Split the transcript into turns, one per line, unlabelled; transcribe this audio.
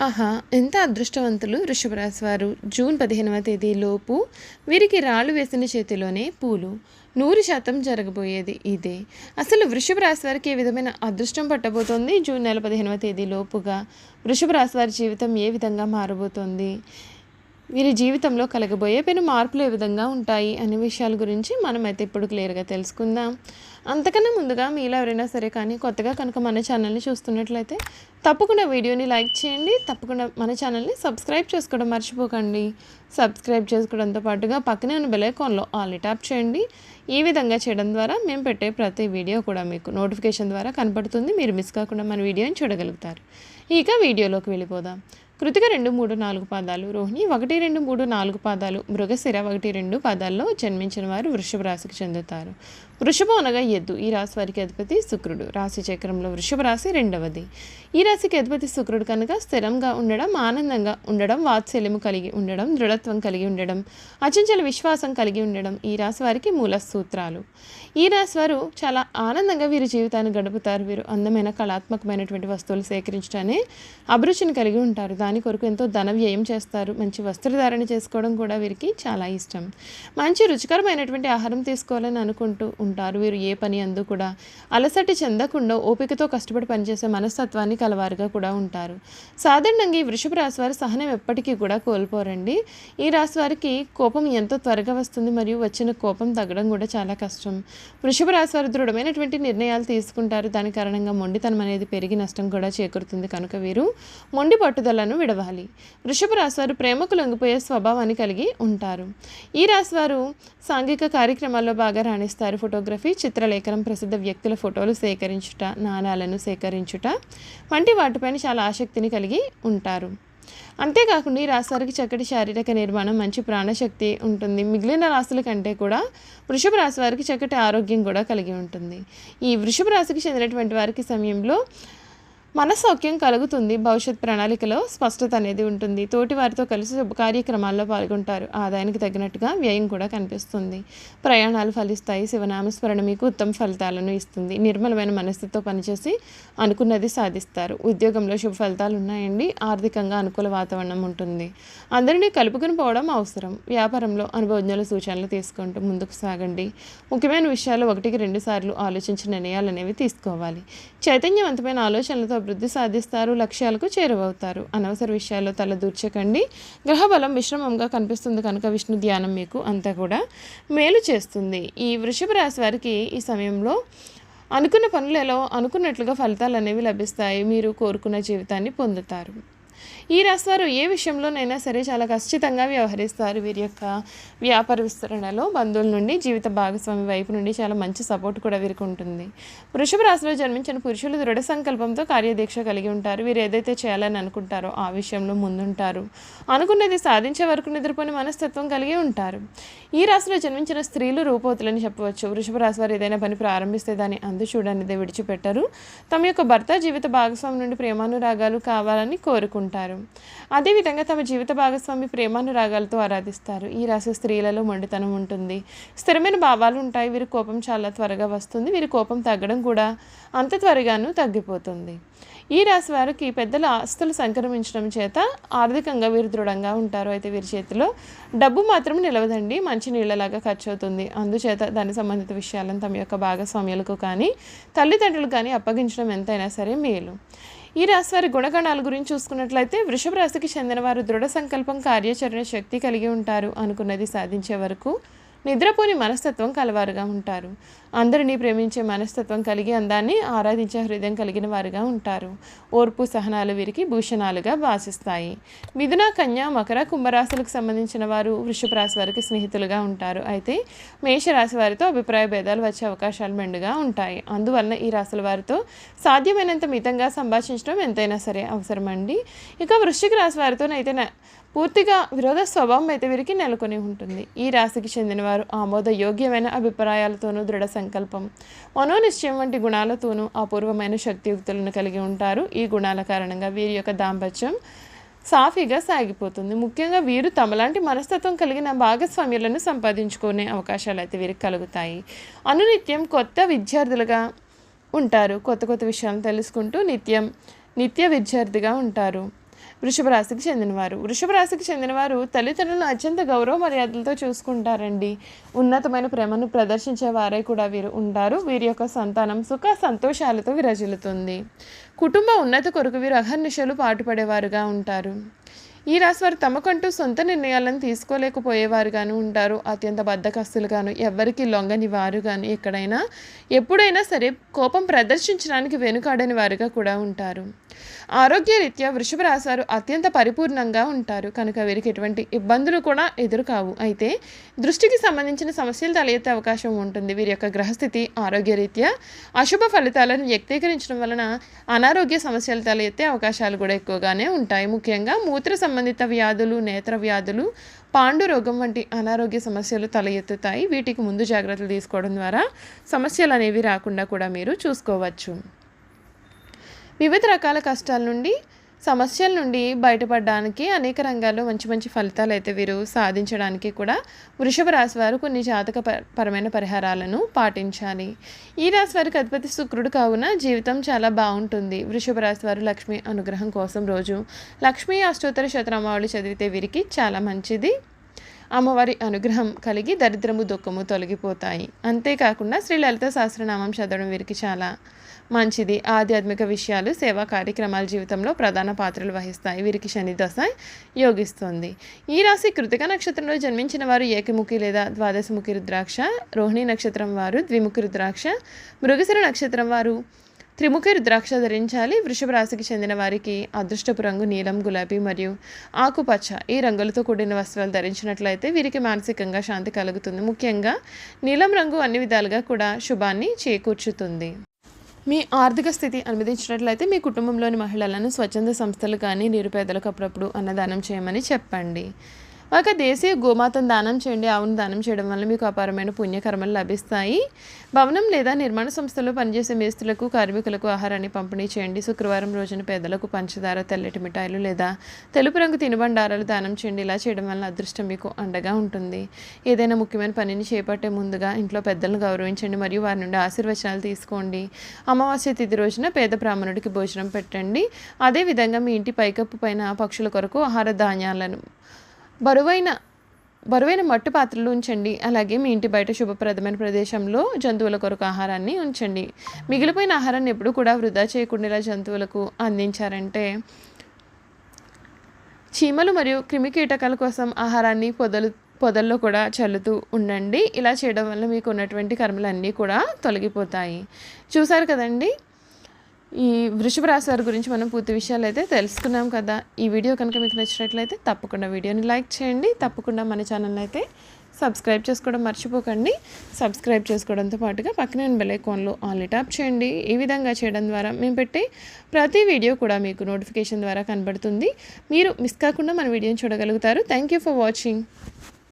ఆహా ఎంత అదృష్టవంతులు వృషభరాశి వారు. జూన్ పదిహేనవ తేదీ లోపు వీరికి రాళ్ళు వేసిన చేతిలోనే పూలు. నూరు శాతం జరగబోయేది ఇదే. అసలు వృషభ రాశి వారికి ఏ విధమైన అదృష్టం పట్టబోతోంది? జూన్ నెల పదిహేనవ తేదీ లోపుగా వృషభ రాశి వారి జీవితం ఏ విధంగా మారబోతోంది? వీరి జీవితంలో కలగబోయే పెను మార్పులు ఏ విధంగా ఉంటాయి అనే విషయాల గురించి మనం అయితే ఇప్పుడు క్లియర్గా తెలుసుకుందాం. అంతకన్నా ముందుగా మీలో ఎవరైనా సరే కానీ కొత్తగా కనుక మన ఛానల్ని చూస్తున్నట్లయితే తప్పకుండా వీడియోని లైక్ చేయండి. తప్పకుండా మన ఛానల్ని సబ్స్క్రైబ్ చేసుకోవడం మర్చిపోకండి. సబ్స్క్రైబ్ చేసుకోవడంతో పాటుగా పక్కనే ఉన్న బెలైకాన్లో ఆల్ ట్యాప్ చేయండి. ఈ విధంగా చేయడం ద్వారా మేము పెట్టే ప్రతి వీడియో కూడా మీకు నోటిఫికేషన్ ద్వారా కనపడుతుంది. మీరు మిస్ కాకుండా మన వీడియోని చూడగలుగుతారు. ఇక వీడియోలోకి వెళ్ళిపోదాం. కృతిక రెండు మూడు నాలుగు పాదాలు. రోహిణి ఒకటి రెండు మూడు నాలుగు పాదాలు. మృగశిర ఒకటి రెండు పాదాల్లో జన్మించిన వారు వృషభ రాశికి చెందుతారు. వృషభం అనగా ఎద్దు. ఈ రాశి వారికి అధిపతి శుక్రుడు. రాశి చక్రంలో వృషభ రాశి రెండవది. ఈ రాశికి అధిపతి శుక్రుడు కనుక స్థిరంగా ఉండడం ఆనందంగా ఉండడం వాత్సల్యము కలిగి ఉండడం దృఢత్వం కలిగి ఉండడం అచంచల విశ్వాసం కలిగి ఉండడం ఈ రాశి వారికి మూల సూత్రాలు. ఈ రాశి వారు చాలా ఆనందంగా వీరి జీవితాన్ని గడుపుతారు. వీరు అందమైన కళాత్మకమైనటువంటి వస్తువులు సేకరించడానే అభిరుచిని కలిగి ఉంటారు. దాని కొరకు ఎంతో ధన వ్యయం చేస్తారు. మంచి వస్త్రధారణ చేసుకోవడం కూడా వీరికి చాలా ఇష్టం. మంచి రుచికరమైనటువంటి ఆహారం తీసుకోవాలని అనుకుంటూ ఉంటారు. వీరు ఏ పని అందు కూడా అలసట చెందకుండా ఓపికతో కష్టపడి పనిచేసే మనస్తత్వాన్ని కలవారుగా కూడా ఉంటారు. సాధారణంగా ఈ వృషభ రాశి వారి సహనం ఎప్పటికీ కూడా కోల్పోరండి. ఈ రాశి వారికి కోపం ఎంతో త్వరగా వస్తుంది మరియు వచ్చిన కోపం తగ్గడం కూడా చాలా కష్టం. వృషభ రాశి వారు దృఢమైనటువంటి నిర్ణయాలు తీసుకుంటారు. దాని కారణంగా మొండితనం అనేది పెరిగి నష్టం కూడా చేకూరుతుంది కనుక వీరు మొండి పట్టుదలను విడవాలి. వృషభ రాశివారు ప్రేమకు లొంగిపోయే స్వభావాన్ని కలిగి ఉంటారు. ఈ రాశి వారు సాంఘిక కార్యక్రమాల్లో బాగా రాణిస్తారు. ఫోటోగ్రఫీ చిత్రలేఖనం ప్రసిద్ధ వ్యక్తుల ఫోటోలు సేకరించుట నాణాలను సేకరించుట వంటి వాటిపైన చాలా ఆసక్తిని కలిగి ఉంటారు. అంతేకాకుండా ఈ రాశివారికి చక్కటి శారీరక నిర్మాణం మంచి ప్రాణశక్తి ఉంటుంది. మిగిలిన రాశుల కంటే కూడా వృషభ రాశి వారికి చక్కటి ఆరోగ్యం కూడా కలిగి ఉంటుంది. ఈ వృషభ రాశికి చెందినటువంటి వారికి సమయంలో మనసౌక్యం కలుగుతుంది. భవిష్యత్ ప్రణాళికలో స్పష్టత అనేది ఉంటుంది. తోటి వారితో కలిసి శుభ కార్యక్రమాల్లో పాల్గొంటారు. ఆదాయానికి తగినట్టుగా వ్యయం కూడా కనిపిస్తుంది. ప్రయాణాలు ఫలిస్తాయి. శివనామస్మరణ మీకు ఉత్తమ ఫలితాలను ఇస్తుంది. నిర్మలమైన మనస్థితితో పనిచేసి అనుకున్నది సాధిస్తారు. ఉద్యోగంలో శుభ ఫలితాలు ఉన్నాయండి. ఆర్థికంగా అనుకూల వాతావరణం ఉంటుంది. అందరినీ కలుపుకుని పోవడం అవసరం. వ్యాపారంలో అనుభవజ్ఞుల సూచనలు తీసుకుంటూ ముందుకు సాగండి. ముఖ్యమైన విషయాలు ఒకటికి రెండు సార్లు ఆలోచించి నిర్ణయాలు అనేవి తీసుకోవాలి. చైతన్యవంతమైన ఆలోచనలతో అభివృద్ధి సాధిస్తారు లక్ష్యాలకు చేరువవుతారు. అనవసర విషయాల్లో తల దూర్చకండి గ్రహబలం మిశ్రమంగా కనిపిస్తుంది కనుక విష్ణు ధ్యానం మీకు అంతా కూడా మేలు చేస్తుంది. ఈ వృషభ రాశి వారికి ఈ సమయంలో అనుకున్న పనులలో అనుకున్నట్లుగా ఫలితాలు అనేవి లభిస్తాయి. మీరు కోరుకున్న జీవితాన్ని పొందుతారు. ఈ రాశివారు ఏ విషయంలోనైనా సరే చాలా ఖచ్చితంగా వ్యవహరిస్తారు. వీరి యొక్క వ్యాపార విస్తరణలో బంధువుల నుండి జీవిత భాగస్వామి వైపు నుండి చాలా మంచి సపోర్ట్ కూడా వీరికి ఉంటుంది. వృషభ రాశిలో జన్మించిన పురుషులు దృఢ సంకల్పంతో కార్యదీక్ష కలిగి ఉంటారు. వీరు ఏదైతే చేయాలని అనుకుంటారో ఆ విషయంలో ముందుంటారు. అనుకున్నది సాధించే వరకు నిద్రపోని మనస్తత్వం కలిగి ఉంటారు. ఈ రాశిలో జన్మించిన స్త్రీలు రూపవతులని చెప్పవచ్చు. వృషభ రాశి వారు ఏదైనా పని ప్రారంభిస్తే దాన్ని అందు చూడనిదే విడిచిపెట్టరు. తమ యొక్క భర్త జీవిత భాగస్వామి నుండి ప్రేమానురాగాలు కావాలని కోరుకుంటారు. అదేవిధంగా తమ జీవిత భాగస్వామి ప్రేమానురాగాలతో ఆరాధిస్తారు. ఈ రాశి స్త్రీలలో మొండితనం ఉంటుంది. స్థిరమైన భావాలు ఉంటాయి. వీరి కోపం చాలా త్వరగా వస్తుంది. వీరి కోపం తగ్గడం కూడా అంత త్వరగాను తగ్గిపోతుంది. ఈ రాశి వారికి పెద్దల ఆస్తులు సంక్రమించడం చేత ఆర్థికంగా వీరు దృఢంగా ఉంటారు. అయితే వీరి చేతిలో డబ్బు మాత్రం నిలవదండి. మంచి నీళ్ళలాగా ఖర్చు అవుతుంది అందుచేత దాని సంబంధిత విషయాలను తమ యొక్క భాగస్వామ్యాలకు కానీ తల్లిదండ్రులు కానీ అప్పగించడం ఎంతైనా సరే మేలు. ఈ రాశి వారి గుణగణాల గురించి చూసుకున్నట్లయితే వృషభ రాశికి చెందిన వారు దృఢ సంకల్పం కార్యాచరణ శక్తి కలిగి ఉంటారు అనుకున్నది సాధించే వరకు నిద్రపోని మనస్తత్వం కలవారుగా ఉంటారు. అందరినీ ప్రేమించే మనస్తత్వం కలిగి అందాన్ని ఆరాధించే హృదయం కలిగిన వారుగా ఉంటారు. ఓర్పు సహనాలు వీరికి భూషణాలుగా భాషిస్తాయి మిథున కన్య మకర కుంభరాశులకు సంబంధించిన వారు వృషభ రాశి వారికి స్నేహితులుగా ఉంటారు. అయితే మేషరాశి వారితో అభిప్రాయ భేదాలు వచ్చే అవకాశాలు మెండుగా ఉంటాయి. అందువలన ఈ రాశుల వారితో సాధ్యమైనంత మితంగా సంభాషించడం ఎంతైనా సరే అవసరమండి. ఇక వృశ్చిక రాశి వారితోనైతే పూర్తిగా విరోధ స్వభావం అయితే వీరికి నెలకొని ఉంటుంది. ఈ రాశికి చెందిన వారు ఆమోదయోగ్యమైన అభిప్రాయాలతోనూ దృఢ సంకల్పం. మనోనిశ్చయం వంటి గుణాలతోనూ అపూర్వమైన శక్తియుక్తులను కలిగి ఉంటారు. ఈ గుణాల కారణంగా వీరి యొక్క దాంపత్యం సాఫీగా సాగిపోతుంది. ముఖ్యంగా వీరు తమలాంటి మనస్తత్వం కలిగిన భాగస్వామ్యులను సంపాదించుకునే అవకాశాలు అయితే వీరికి కలుగుతాయి. అనునిత్యం కొత్త విద్యార్థులుగా ఉంటారు. కొత్త కొత్త విషయాలను తెలుసుకుంటూ నిత్యం నిత్య విద్యార్థిగా ఉంటారు. వృషభ రాశికి చెందినవారు. వృషభ రాశికి చెందినవారు తల్లిదండ్రులను అత్యంత గౌరవ మర్యాదలతో చూసుకుంటారండి. ఉన్నతమైన ప్రేమను ప్రదర్శించే వారే కూడా వీరు ఉంటారు. వీరి యొక్క సంతానం సుఖ సంతోషాలతో విరజిల్లుతుంది. కుటుంబ ఉన్నతి కొరకు వీరు అహర్నిశలు పాటుపడేవారుగా ఉంటారు. ఈ రాశి వారు తమకంటూ సొంత నిర్ణయాలను తీసుకోలేకపోయేవారుగాను ఉంటారు. అత్యంత బద్ధకస్తులుగాను ఎవ్వరికి లొంగని వారుగాను ఎక్కడైనా ఎప్పుడైనా సరే కోపం ప్రదర్శించడానికి వెనుకాడని వారుగా కూడా ఉంటారు. ఆరోగ్యరీత్యా వృషభ రాశారు అత్యంత పరిపూర్ణంగా ఉంటారు. కనుక వీరికి ఎటువంటి ఇబ్బందులు కూడా ఎదురుకావు. అయితే దృష్టికి సంబంధించిన సమస్యలు తలెత్తే అవకాశం ఉంటుంది. వీరి యొక్క గ్రహస్థితి ఆరోగ్యరీత్యా అశుభ ఫలితాలను వ్యక్తీకరించడం వలన అనారోగ్య సమస్యలు తలెత్తే అవకాశాలు కూడా ఎక్కువగానే ఉంటాయి. ముఖ్యంగా మూత్ర సంబంధిత వ్యాధులు నేత్ర వ్యాధులు పాండు రోగం వంటి అనారోగ్య సమస్యలు తల ఎత్తుతాయి వీటికి ముందు జాగ్రత్తలు తీసుకోవడం ద్వారా సమస్యలు అనేవి రాకుండా కూడా మీరు చూసుకోవచ్చు. వివిధ రకాల కష్టాల నుండి సమస్యల నుండి బయటపడడానికి అనేక రంగాల్లో మంచి మంచి ఫలితాలు అయితే వీరు సాధించడానికి కూడా వృషభ రాశి వారు కొన్ని జాతక పరమైన పరిహారాలను పాటించాలి. ఈ రాశి వారికి అధిపతి శుక్రుడు కావున జీవితం చాలా బాగుంటుంది. వృషభ రాశి వారు లక్ష్మి అనుగ్రహం కోసం రోజు లక్ష్మీ అష్టోత్తర శతనామావళి చదివితే వీరికి చాలా మంచిది. అమ్మవారి అనుగ్రహం కలిగి దరిద్రము దుఃఖము తొలగిపోతాయి. అంతేకాకుండా శ్రీ లలిత సహస్రనామం చదవడం వీరికి చాలా మంచిది. ఆధ్యాత్మిక విషయాలు సేవా కార్యక్రమాల జీవితంలో ప్రధాన పాత్రలు వహిస్తాయి. వీరికి శని దశ యోగిస్తుంది. ఈ రాశి కృతిక నక్షత్రంలో జన్మించిన వారు ఏకముఖి లేదా ద్వాదశముఖి రుద్రాక్ష రోహిణి నక్షత్రం వారు ద్విముఖి రుద్రాక్ష మృగశిర నక్షత్రం వారు త్రిముఖి రుద్రాక్ష ధరించాలి. వృషభ రాశికి చెందిన వారికి అదృష్టపు రంగు నీలం గులాబీ మరియు ఆకుపచ్చ ఈ రంగులతో కూడిన వస్త్రాలు ధరించినట్లయితే వీరికి మానసికంగా శాంతి కలుగుతుంది. ముఖ్యంగా నీలం రంగు అన్ని విధాలుగా కూడా శుభాన్ని చేకూర్చుతుంది. మీ ఆర్థిక స్థితి అనుమతించినట్లయితే మీ కుటుంబంలోని మహిళలను స్వచ్ఛంద సంస్థలు కానీ నిరుపేదలకు అప్పుడప్పుడు అన్నదానం చేయమని చెప్పండి. ఒక దేశీయ గోమాతను దానం చేయండి ఆవును దానం చేయడం వల్ల మీకు అపారమైన పుణ్యకర్మలు లభిస్తాయి. భవనం లేదా నిర్మాణ సంస్థలో పనిచేసే మేస్తులకు కార్మికులకు ఆహారాన్ని పంపిణీ చేయండి. శుక్రవారం రోజున పేదలకు పంచదార తెల్లటి మిఠాయిలు లేదా తెలుపు రంగు తినుబండారాలు దానం చేయండి. ఇలా చేయడం వల్ల అదృష్టం మీకు అండగా ఉంటుంది. ఏదైనా ముఖ్యమైన పనిని చేపట్టే ముందుగా ఇంట్లో పెద్దలను గౌరవించండి మరియు వారి నుండి ఆశీర్వచనాలు తీసుకోండి. అమావాస్య తిథి రోజున పేద బ్రాహ్మణుడికి భోజనం పెట్టండి. అదేవిధంగా మీ ఇంటి పైకప్పు పైన పక్షుల కొరకు ఆహార ధాన్యాలను బరువైన బరువైన మట్టి పాత్రలు ఉంచండి. అలాగే మీ ఇంటి బయట శుభప్రదమైన ప్రదేశంలో జంతువుల కొరకు ఆహారాన్ని ఉంచండి. మిగిలిపోయిన ఆహారాన్ని ఎప్పుడు కూడా వృధా చేయకుండా జంతువులకు అందించారంటే చీమలు మరియు క్రిమి కీటకాల కోసం ఆహారాన్ని పొదలు పొదల్లో కూడా చల్లుతూ ఉండండి. ఇలా చేయడం వల్ల మీకు ఉన్నటువంటి కర్మలన్నీ కూడా తొలగిపోతాయి. చూసారు కదండి? ఈ వృషభ రాశి వారి గురించి మనం పూర్తి విషయాలు అయితే తెలుసుకున్నాం కదా. ఈ వీడియో కనుక మీకు నచ్చినట్లయితే తప్పకుండా వీడియోని లైక్ చేయండి. తప్పకుండా మన ఛానల్ అయితే సబ్స్క్రైబ్ చేసుకోవడం మర్చిపోకండి. సబ్స్క్రైబ్ చేసుకోవడంతో పాటుగా పక్కనే బెల్ ఐకాన్లో ఆన్లీ ట్యాప్ చేయండి. ఈ విధంగా చేయడం ద్వారా మేము పెట్టే ప్రతి వీడియో కూడా మీకు నోటిఫికేషన్ ద్వారా కనబడుతుంది. మీరు మిస్ కాకుండా మన వీడియోని చూడగలుగుతారు. Thank you for watching.